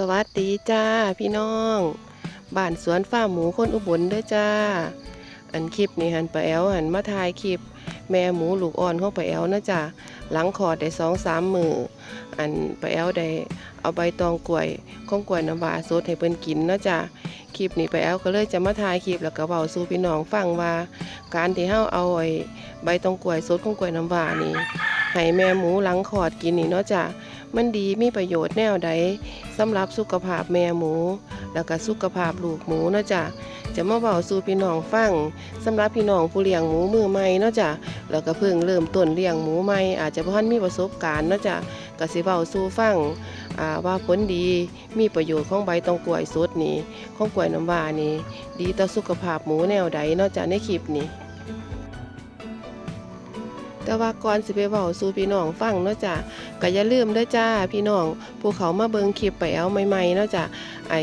สวัสดีจ้าพี่น้องบ้านสวนฟ้าร์มหมูคนอุบลเด้อจ้า อันคลิปนี่หันปะแอวหันมาถ่ายคลิป แม่หมูลูกอ่อนของปะแอวนะจ้าหลังคอดได้สองสามมืออันปะแอวได้เอาใบตองกล้วยของกล้วยน้ำวาสดให้เพิ่นกินนะจ้าคลิปนี้ปะแอวก็เลยจะมาถ่ายคลิปแล้วก็เว้าสู่พี่น้องฟังว่า การที่เฮาเอาไอ้ใบตองกล้วยสดของกล้วยน้ำว้านี่ให้แม่หมูหลังคอดกินนี่เนาะจ้า มันดีมีประโยชน์แนวใดสำหรับสุขภาพแม่หมู แล้วก็สุขภาพลูกหมูเนาะจ้ะจะมาเบาสู่พี่น้องฟังสำหรับพี่น้องผู้เลี้ยงหมูมือใหม่เนาะจ้ะแล้วก็เพิ่งเริ่มต้นเลี้ยงหมูใหม่อาจจะบ่ทันมีประสบการณ์เนาะจ้ะก็สิเว้าสู่ฟังอ่าว่าผลดีมีประโยชน์ของใบตองกล้วยสดนี่ของกล้วยน้ำว้านี่ดีต่อสุขภาพหมูแนวใดนาะจ้ะในคลิปนี้ แต่ว่าก่อนสิไปเว้าสู่พี่น้องฟังเนาะจ้ะก็อย่าลืมเด้อจ้าพี่น้องผู้เขามาเบิ่งคลิปไปเอาใหม่ๆเนาะจ้ะไอ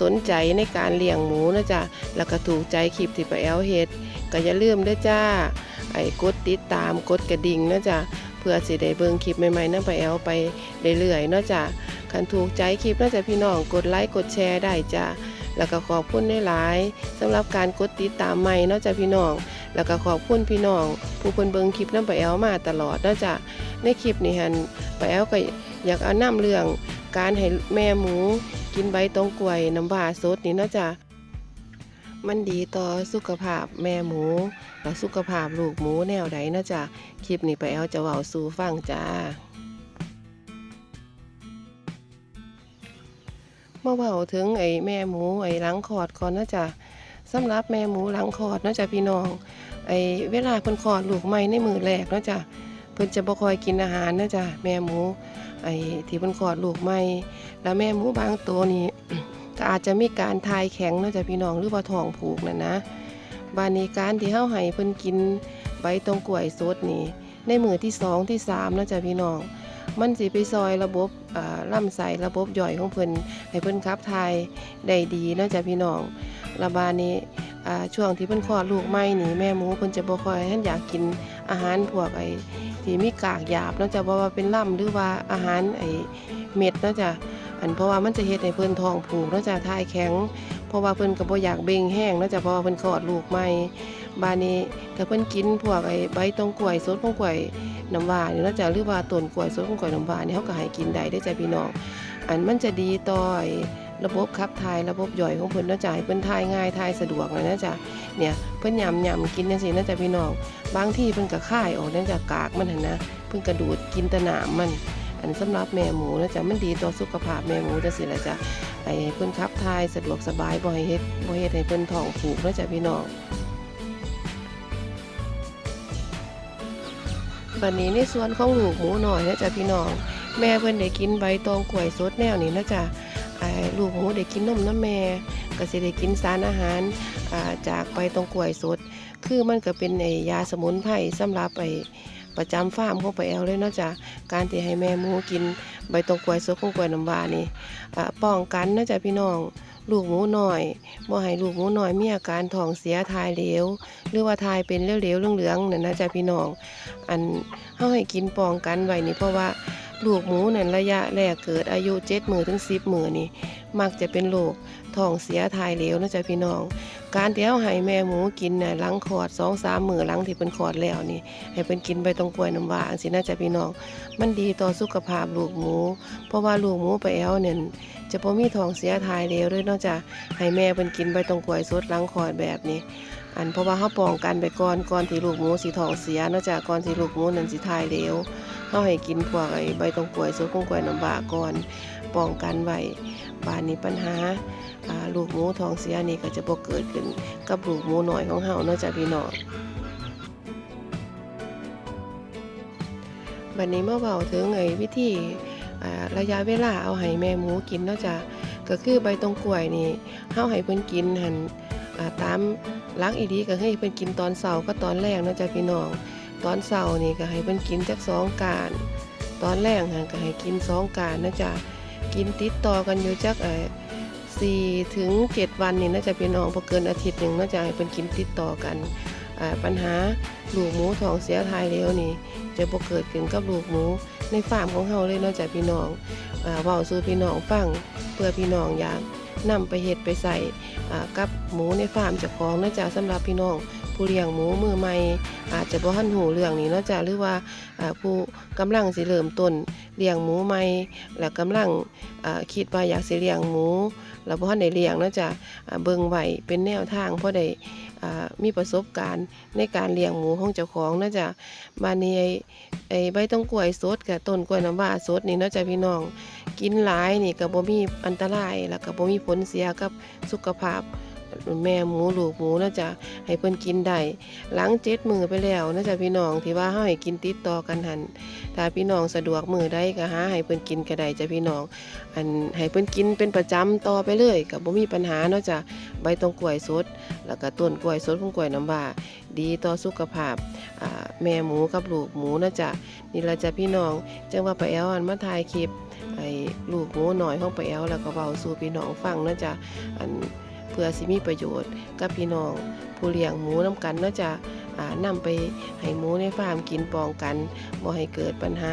สนใจในการเลี้ยงหมูเนาะจ้ะแล้วก็ถูกใจคลิปที่ไปเอาเฮ็ดก็อย่าลืมเด้อจ้าไอกดติดตามกดกระดิ่งเนาะจ้ะเพื่อสิได้เบิ่งคลิปใหม่ๆนำไปเอาไปเรื่อยๆเนาะจ้ะคันถูกใจคลิปเนาะจ้ะพี่น้องกดไลค์กดแชร์ได้จ้ะแล้วก็ขอบคุณหลายสำหรับการกดติดตามใหม่เนาะจ้ะพี่น้อง แล้วก็ขอบคุณพี่น้อง ผู้เพิ่นเบิ่งคลิปน้ำไปแอลมาตลอดเนาะจ้ะในคลิปนี้หันไปแอลก็อยากเอานํเรื่องการให้แม่หมูกินใบตองกล้วยน้ำว้าสดนี่เนาะจ้ะมันดีต่อสุขภาพแม่หมู และสุขภาพลูกหมูแนวใดเนาะจ้ะคลิปนี้ไปแอลจะเว้าสู่ฟังจ้ามาเว้าถึงไอ้แม่หมูไอ้หลังคอดก่อนเนาะจ้ะ สำหรับแม่หมูหลังคลอดเนาะจ้ะพี่น้องไอเวลาเพิ่นคลอดลูกใหม่ในมือแรกเนาะจ้ะเพิ่นจะบ่ค่อยกินอาหารเนาะจ้ะแม่หมูไอ้ที่เพิ่นคลอดลูกใหม่ แล้วแม่หมูบางตัวนี่ก็อาจจะมีการทายแข็งเนาะจ้ะพี่น้องหรือว่าท้องผูกนั่นนะบานนี้การที่เฮาให้เพิ่นกินใบตองกล้วยสดนี่ในมือที่สองที่สามเนาะจ้ะพี่น้องมันสิไปซอยระบบอ่าลำไส้ระบบย่อยของเพิ่นให้เพิ่นขับถ่ายได้ดีนาะจ้ะพี่น้อง ระบาดนี้อ่ช่วงที่เพิ่นคลอดลูกใหม่นี่แม่หมูเพิ่นจะบ่ค่อยท่านอยากกินอาหารพวกไอ้ที่มีกากหยาบเนาะจ้ะบ่ว่าเป็นล่ำหรือว่าอาหารไอ้เม็ดเนาะจ้ะอันเพราะว่ามันจะเฮ็ดให้เพิ่นท้องผูกเนาะจ้ะท้ายแข็ง เพราะว่าเพิ่นก็บ่อยากเบ่งแห้งเนาะจ้ะเพราะว่าเพิ่นคลอดลูกใหม่บาดนี้ถ้าเพิ่นกินพวกไอ้ใบตองกล้วยสดของกล้วยน้ำว้านี่เนาะจะหรือว่าต้นกล้วยสดของกล้วยน้ำว้านี่เฮาก็ให้กินได้เด้อจ้ะพี่น้อง อันมันจะดีต่อไอ้ ระบบขับถ่ายระบบย่อยของเพิ่นนาะจ้ะเพิ่นถ่ายง่ายถ่ายสะดวกเลยนะจ้ะเนี่ยเพิ่นยำยำกินจังซี่นะจ๊ะพี่น้องบางที่เพิ่นก็ค่ายออกนื่องจากกากมันหันนะเพิ่นกระดูดกินตะหนามมัน อันสำหรับแม่หมูนะจ๊ะมันดีต่อสุขภาพแม่หมูจังซี่ละจ้ะไอ้เพิ่นขับถ่ายสะดวกสบายบ่ให้เฮ็ดบ่เฮ็ดให้เพิ่นท้องผูกนะจ๊ะพี่น้องบัดนี้ในส่วนของลูกหมูหน่อยนะจ๊ะพี่น้องแม่เพิ่นได้กินใบตองกล้วยสดแนวนี้นะจ๊ะ ลูกหมูได้กินนมน้ำแม่ก็สิได้กินสารอาหาราจากใบตองกล้วยสด คือมันก็เป็นไอยาสมุนไพรสำหรับไอ้ประจำฟาร์มของไปแอลเลยเนาะจ้ะการที่ให้แม่หมูกินใบตองกล้วยสดของกล้วยน้ำว้านี่ป้องกันเนาะจ้ะพี่น้องลูกหมูน้อยบ่ให้ลูกหมูน้อยมีอาการท้องเสียทายเหลวหรือว่าทายเป็นเหลวๆเหลืองๆนั่นนะจ้ะพี่น้อง อันเฮาให้กินป้องกันไว้นี่เพราะว่า ลูกหมูนั่นระยะแรกเกิดอายุ7มื้อถึง10มื้อนี่มักจะเป็นโรคท้องเสียทายเหลวนะจ๊ะพี่น้อง การเที่เอาให้แม่หมูกินน่ะหลังคอดสองสามมือหลังที่เป็นคอดแล้วนี่ ให้เป็นกินใบตองกล้วยน้ำว้าจังซี่นะจ๊ะพี่น้อง มันดีต่อสุขภาพลูกหมู เพราะว่าลูกหมูไปแอลเนี่ยจะบ่มีท้องเสียทายเหลวเลยนาะจ้ะให้แม่เป็นกินใบตองกล้วยสดหลังคอดแบบนี้ อันเพราะว่าเฮาป้องกันไปก่อนก่อนที่ลูกหมูสิท้องเสียนาะจ้ะก่อนที่ลูกหมูนั้นสิทายเหลวเฮาให้กินพวกไอ้ใบตองกล้วยสดของกล้วยน้ำว้าก่อนป้องกันไว้บานนี้ปัญหาลูกหมูทองเสียนี่ก็จะบ่เกิดขึ้นกับลูกหมูหน้อยของเฮานาะจ้ะพี่น้องบัดนี้เมาเว้าถึงไอ้วิธีระยะเวลาเอาให้แม่หมูกินนาะจ้ะก็คือใบตองกล้วยนี่เฮาให้เพิ่นกินหั่นอ่า ตามหลักอีดีก็ให้เพิ่นกินตอนเช้ากับตอนแลงเนาะจ้ะพี่น้อง ตอนเช้านี่ก็ให้เพิ่นกินจักสองกานตอนแรกหั่นก็ให้กินสองกานนะจ๊ะกินติดต่อกันอยู่จักเออสี่ถึงเจ็ดวันนี่น่าจะเป็นน้องพอเกินอาทิตย์หนึ่งน่าจะให้เป็นกินติดต่อกันปัญหาลูกหมูท้องเสียทายเร็วนี่ จะบ่เกิดขึ้นกับลูกหมูในฟาร์มของเฮาเลยเนาจะพี่น้องเว้าสู่พี่น้องฟังเพื่อพี่น้องอยาก นำไปเฮ็ดไปใส่กับหมูในฟาร์มเจ้าของนะจ้ะสำหรับพี่น้องผู้เลี้ยงหมูมือใหม่อาจจะบ่ทันหูเรื่องนี้เนาะจ้ะหรือว่าผู้กำลังสิเริ่มต้นเลี้ยงหมูใหม่แล้วกำลังคิดว่าอยากสิเลี้ยงหมูแล้วบ่ทันได้เลี้ยงเนาะจ้ะเบิ่งไว้เป็นแนวทางพอได้มีประสบการณ์ในการเลี้ยงหมูของเจ้าของนะจ้ะบานนี้ไอ้ใบตองกล้วยสดกับต้นกล้วยน้ำว้าสดนี่เนาะจ้ะพี่น้อง กินหลายนี่ก็บ่มีอันตราย แล้วก็บ่มีผลเสียกับสุขภาพแม่หมูลูกหมูนะจ๊ะให้เพิ่นกินได้หลังเจ็ดมือไปแล้วนะจ๊ะพี่น้องที่ว่าเฮาให้กินติดต่อกันหันถ้าพี่น้องสะดวกมือใดก็หาให้เพิ่นกินก็ได้จ้ะพี่น้อง อันให้เพิ่นกินเป็นประจำต่อไปเลยก็บ่มีปัญหาเนาะจ้ะใบตองกล้วยสด แล้วก็ต้นกล้วยสดของกล้วยน้ำว้าดีต่อสุขภาพแม่หมูกับลูกหมูนะจ๊ะนี่ล่ะจ้ะพี่น้องจังว่าไปแอวอันมาถ่ายคลิป ให้ลูกหมูหน่อยของไปแอวแล้วก็เว้าสู่พี่น้องฟังเนาะจ้ะอันเพื่อสิมีประโยชน์กับพี่น้อง ผู้เลี้ยงหมูน้ากันเนาะจ้ะนำนำไปให้หมูในฟาร์มกินปองกันบ่ให้เกิดปัญหา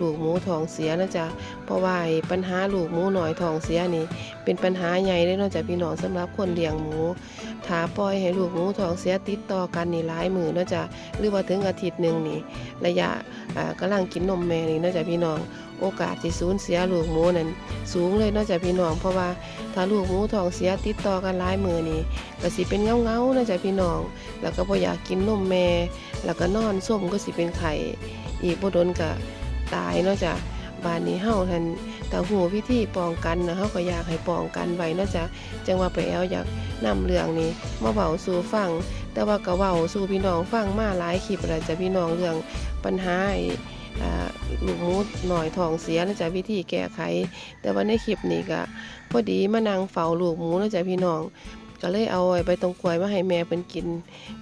ลูกหมูท้องเสียนาะจ้ะเพราะว่าปัญหาลูกหมูหน่อยท้องเสียนี่ เป็นปัญหาใหญ่เลยนาะจ้ะพี่น้องสำหรับคนเลี้ยงหมูถ้าปล่อยให้ลูกหมูท้องเสียติดต่อกันนี่หลายมือนาะจ้ะหรือว่าถึงอาทิตย์หนึ่งนี่ ระยะอ่ากำลังกินนมแม่นี่นาะจ้ะพี่น้องโอกาสที่สูญเสียลูกหมูนั้นสูงเลยนอกจากพี่น้องเพราะว่าถ้าลูกหมูท้องเสียติดต่อกันหลายมือนี่ก็สิเป็นเงาเงานอกจากพี่น้อง แล้วก็บ่อยากกินนมแม่ แล้วก็นอนส้มก็สิเป็นไข่อีกบ่โดนก็ ตายเนอกจากบ้านนี้เฮาท่านแต่หูวิธีป้องกันนะเฮาก็อยากให้ป้องกันไว้เนอกจากจังว่าไปแอวอยากนำเรื่องนี้มาเว้าสู่ฟัง แต่ว่าก็เว้าสู่พี่น้องฟังมาหลายคลิปแล้วจะพี่น้องเรื่องปัญหาอ่าลูกมูหน่อยทองเสียนะจ๊ะวิธีแก้ไข แต่ว่าในคลิปนี้ก็พอดีมานั่งเฝ้าลูกหมูนะจ๊ะพี่น้อง ก็เลยเอาไอ้ใบตองกล้วยมาให้แม่เพิ่นกิน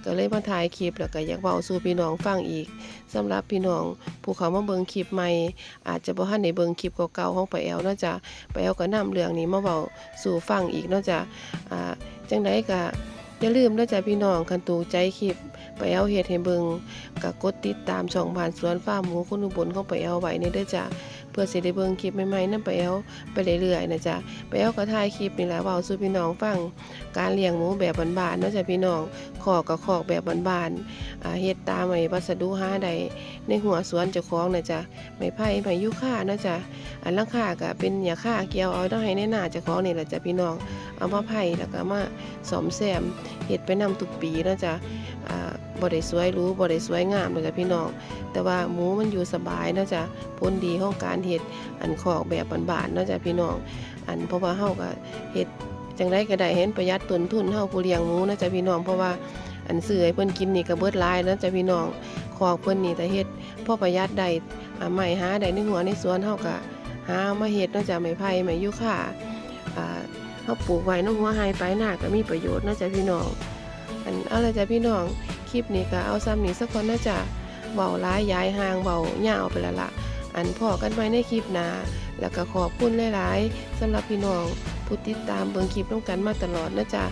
ก็เลยมาถ่ายคลิปแล้วก็อยากเว้าสู่พี่น้องฟังอีกสำหรับพี่น้องผู้เขามาเบิ่งคลิปใหม่ อาจจะบ่ทันได้เบิ่งคลิปเก่าๆของป้าแอวเนาะจ๊ะป้าแอวก็นำเรื่องนี้มาเว้าสู่ฟังอีกเนาะจ๊ะอ่าจังไดก็อย่าลืมเนาะจ๊ะพี่น้องคันตูใจคลิปไป้าแอวเฮ็ดให้เบิ่งก็กดติดตามช่องผ่านสวนฟาร์มหมูคุณอุบลของไปาแอลไว้ในเด้อจ้ะ เพื่อสิได้เบิ่งคลิปใหม่ๆนำไปาแอลไปเรื่อยๆนะจ๊ะไปาแอลก็ถ่ายคลิปนี่แหละเว้าสู่พี่น้องฟังการเลี้ยงหมูแบบบ้านๆเนาะจ้ะพี่น้องคอกก็คอกแบบบ้านๆเฮ็ดตามไอ้วัสดุหาได้ในหัวสวนเจ้าของนะจ๊ะไม้ไผ่ไม้ยูคาเนาะจ้ะอันลังคาก็เป็นหญ้าคาเกี่ยวเอาต้องให้ในหน้าเจ้าของนี่แหละจ้ะพี่น้องเอามาไผ่แล้วก็มาซ่อมแซมเฮ็ดไปนำทุกปีเนาะจ้ะ บ่ได้สวยรู้บ่ได้สวยงามเลยจ้ะพี่น้อง แต่ว่าหมูมันอยู่สบายเนาะจ้ะผลดีของการเฮ็ดอันขอกแบบบานๆเนาะจ้ะพี่น้อง อันเพราะว่าเฮาก็เฮ็ดจังไดก็ได้เห็นประหยัดต้นทุนเฮาผู้เลี้ยงหมูเนาะจ้ะพี่น้อง เพราะว่าอันซื้อให้เพิ่นกินนี่ก็เบิดลายเนาะจ้ะพี่น้องขอกเพิ่นนี่แต่เฮ็ดพอประหยัดได้อ่าไม้หาได้ในหัวในสวนเฮาก็หามาเฮ็ดเนาะจ้ะไม้ไผ่ไม้ยูคาอ่าเฮาปลูกไว้เนาะหัวไฮปลายหน้าก็มีประโยชน์นาะจ้ะพี่น้อง อันอาละจ้ะพี่น้อง คลิปนี้ก็เอาซ้ำนี้สักคนน่าจะเบาร้ายย้ายห่างเบาเหยาวไปละละอันพอกันไว้ในคลิปหนาแล้วก็ขอบคุณหลายๆสำหรับพี่น้องผู้ติดตามเบิ่งคลิปต้องกันมาตลอดนะจ๊ะ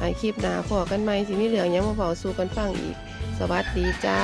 อันคลิปหนาพอกันไหมสิมีเหลืองยังมาเบาสู่กันฟังอีก สวัสดีจ้า